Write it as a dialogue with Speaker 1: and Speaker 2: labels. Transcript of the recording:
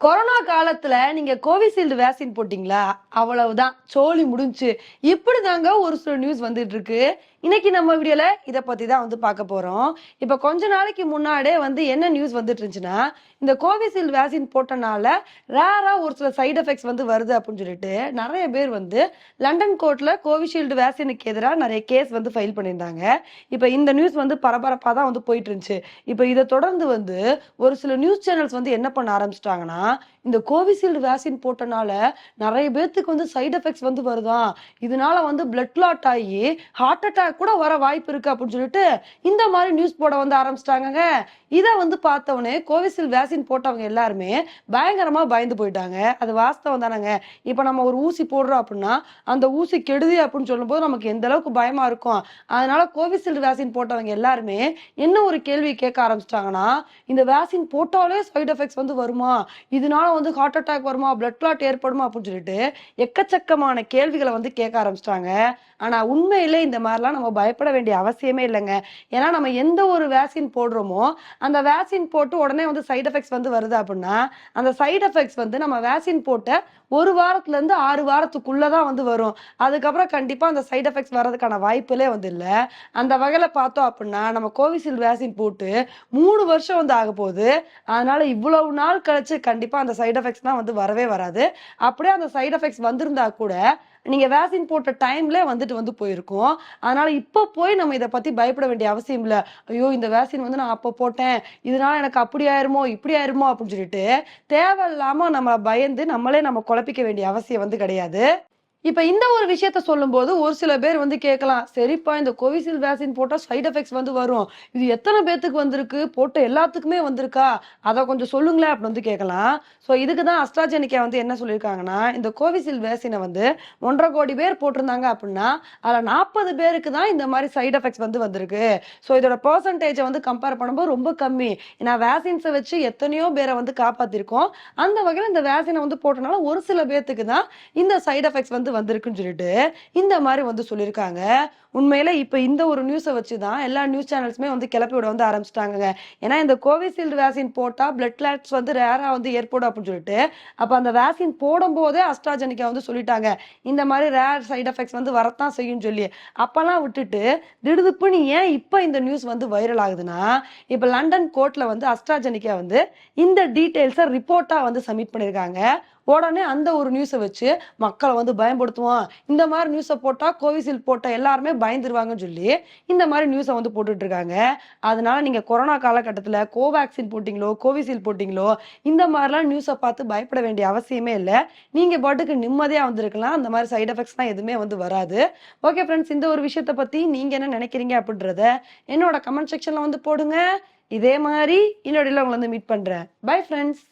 Speaker 1: Corona காலத்துல நீங்க Covishield vaccine போட்டீங்களா? அவ்வளவுதான். சோழி முடிஞ்சு. இப்படி தாங்க ஒரு சில நியூஸ் வந்துட்டு இருக்கு இன்னைக்கு நம்ம வீடியோல இதை பத்தி தான் வந்து பார்க்க போறோம். இப்ப கொஞ்ச நாளைக்கு முன்னாடியே வந்து என்ன நியூஸ் வந்துட்டு இருந்துச்சுன்னா இந்த கோவிஷீல்டு வேக்சின் போட்டனால ரேரா ஒரு சில சைடு எஃபெக்ட்ஸ் வந்து வருது அப்படின்னு சொல்லிட்டு நிறைய பேர் வந்து லண்டன் கோர்ட்ல கோவிஷீல்டு வேக்சினுக்கு எதிராக நிறைய கேஸ் வந்து ஃபைல் பண்ணியிருந்தாங்க. இப்ப இந்த நியூஸ் வந்து பரபரப்பா தான் வந்து போயிட்டு இருந்துச்சு இப்ப இதை தொடர்ந்து வந்து ஒரு சில நியூஸ் சேனல்ஸ் வந்து என்ன பண்ண ஆரம்பிச்சிட்டாங்கன்னா tá? இந்த கோவிஷீல்டு வேக்சின் போட்டனால நிறைய பேர்த்துக்கு வந்து சைடு எஃபெக்ட்ஸ் வந்து வருதாம் இதனால வந்து பிளட் கிளாட் ஆகி ஹார்ட் அட்டாக் கூட வர வாய்ப்பு இருக்கு அப்படின்னு சொல்லிட்டு இந்த மாதிரி நியூஸ் போட வந்து ஆரம்பிச்சிட்டாங்கங்க. இதை வந்து பார்த்தவொடனே கோவிஷீல்டு வேக்சின் போட்டவங்க எல்லாருமே பயங்கரமா பயந்து போயிட்டாங்க. அது வாஸ்தவம் தானேங்க. இப்போ நம்ம ஒரு ஊசி போடுறோம் அப்படின்னா அந்த ஊசி கெடுதி அப்படின்னு சொல்லும்போது நமக்கு எந்த அளவுக்கு பயமா இருக்கும்? அதனால கோவிஷீல்டு வேக்சின் போட்டவங்க எல்லாருமே என்ன ஒரு கேள்வி கேட்க ஆரம்பிச்சிட்டாங்கன்னா இந்த வேக்சின் போட்டாலே சைடு எஃபெக்ட்ஸ் வந்து வருமா? இதனால வந்து ஹார்ட் அட்டாக் வருமா பிளட் கிளாட் ஏற்படுமா அப்படின்னு சொல்லிட்டு எக்கச்சக்கமான கேள்விகளை வந்து கேட்க ஆரம்பிச்சிட்டாங்க. ஆனா உண்மையிலே இந்த மாதிரிலாம் நம்ம பயப்பட வேண்டிய அவசியமே இல்லைங்க. ஏன்னா நம்ம எந்த ஒரு வேக்சின் போடுறோமோ அந்த வேக்சின் போட்டு உடனே வந்து சைட் எஃபெக்ட்ஸ் வந்து வருது அப்படின்னா அந்த சைடு எஃபெக்ட்ஸ் வந்து நம்ம வேக்சின் போட்ட ஒரு வாரத்துல இருந்து ஆறு வாரத்துக்குள்ளதான் வந்து வரும். அதுக்கப்புறம் கண்டிப்பா அந்த சைடு எஃபெக்ட்ஸ் வர்றதுக்கான வாய்ப்புலே வந்து இல்லை. அந்த வகையில பார்த்தோம் அப்படின்னா நம்ம கோவிஷீல்டு வேக்சின் போட்டு மூணு வருஷம் வந்து ஆக போகுது அதனால இவ்வளவு நாள் கழிச்சு கண்டிப்பா அந்த சைட் எஃபெக்ட்ஸ்லாம் வந்து வரவே வராது. அப்படியே அந்த சைட் எஃபெக்ட்ஸ் வந்திருந்தா கூட நீங்கள் வேக்சின் போட்ட டைம்ல வந்துட்டு வந்து போயிருக்கும். அதனால இப்போ போய் நம்ம இதை பற்றி பயப்பட வேண்டிய அவசியம் இல்லை. ஐயோ இந்த வேக்சின் வந்து நான் அப்போ போட்டேன். இதனால எனக்கு அப்படி ஆயிருமோ இப்படி ஆயிருமோ அப்படின்னு சொல்லிட்டு தேவையில்லாமல் நம்ம பயந்து நம்மளே நம்ம குழப்பிக்க வேண்டிய அவசியம் வந்து கிடையாது. இப்ப இந்த ஒரு விஷயத்த சொல்லும்போது ஒரு சில பேர் வந்து கேட்கலாம் சரிப்பா இந்த கோவிஷீல்டு வேக்சின் போட்டா சைட் எஃபெக்ட்ஸ் வந்து வரும். இது எத்தனை பேத்துக்கு வந்திருக்கு? போட்ட எல்லாத்துக்குமே வந்திருக்கா? அதை கொஞ்சம் சொல்லுங்களேன் அப்படின்னு வந்து கேட்கலாம். ஸோ இதுக்கு தான் அஸ்ட்ராஜெனிக்கா வந்து என்ன சொல்லியிருக்காங்கன்னா இந்த கோவிஷீல்டு வேக்சினை வந்து ஒன்றரை கோடி பேர் போட்டிருந்தாங்க அப்படின்னா அதில் நாற்பது பேருக்கு தான் இந்த மாதிரி சைடு எஃபெக்ட்ஸ் வந்து வந்திருக்கு. ஸோ இதோட பர்சன்டேஜை வந்து கம்பேர் பண்ணும்போது ரொம்ப கம்மி. ஏன்னா வேக்சின்ஸை வச்சு எத்தனையோ பேரை வந்து காப்பாத்திருக்கோம். அந்த வகையில் இந்த வேக்சினை வந்து போட்டனால ஒரு சில பேர்த்துக்கு தான் இந்த சைட் எஃபெக்ட்ஸ் வந்து வந்திருக்குன்னு சொல்லிட்டு இந்த மாதிரி வந்து சொல்லியிருக்காங்க. உண்மையில இப்ப இந்த ஒரு நியூஸை வச்சு தான் எல்லா நியூஸ் சேனல்ஸுமே வந்து கிளப்பி விட வந்து ஆரம்பிச்சிட்டாங்க ஏன்னா இந்த கோவிஷீல்டு வேக்சின் போட்டா பிளட் கிளாட்ஸ் வந்து ரேரா வந்து ஏற்படும் அப்படின்னு சொல்லிட்டு அப்ப அந்த வேக்சின் போடும் போதே அஸ்ட்ராஜெனிக்கா வந்து சொல்லிட்டாங்க. இந்த மாதிரி ரேர் சைடு எஃபெக்ட்ஸ் வந்து வரத்தான் செய்யும் சொல்லி. அப்பெல்லாம் விட்டுட்டு திடுதுப்புன்னு ஏன் இப்ப இந்த நியூஸ் வந்து வைரல் ஆகுதுன்னா இப்ப லண்டன் கோர்ட்ல வந்து அஸ்ட்ராஜெனிக்கா வந்து இந்த டீட்டெயில்ஸை ரிப்போர்ட்டா வந்து சப்மிட் பண்ணியிருக்காங்க. உடனே அந்த ஒரு நியூஸை வச்சு மக்களை வந்து பயன்படுத்துவோம். இந்த மாதிரி நியூஸை போட்டால் கோவிஷீல்டு போட்டால் எல்லாருமே பயந்துருவாங்கன்னு சொல்லி இந்த மாதிரி நியூஸை வந்து போட்டுட்டு இருக்காங்க. அதனால நீங்கள் கொரோனா காலகட்டத்தில் கோவேக்சின் போட்டிங்களோ கோவிஷீல்டு போட்டிங்களோ இந்த மாதிரிலாம் நியூஸை பார்த்து பயப்பட வேண்டிய அவசியமே இல்லை. நீங்கள் பாட்டுக்கு நிம்மதியாக வந்திருக்கலாம். அந்த மாதிரி சைடு எஃபெக்ட்ஸ்லாம் எதுவுமே வந்து வராது. ஓகே ஃப்ரெண்ட்ஸ் இந்த ஒரு விஷயத்தை பற்றி நீங்கள் என்ன நினைக்கிறீங்க அப்படின்றத என்னோட கமெண்ட் செக்ஷனில் வந்து போடுங்க. இதே மாதிரி இன்னொரு உங்களை வந்து மீட் பண்ணுறேன் பை ஃப்ரெண்ட்ஸ்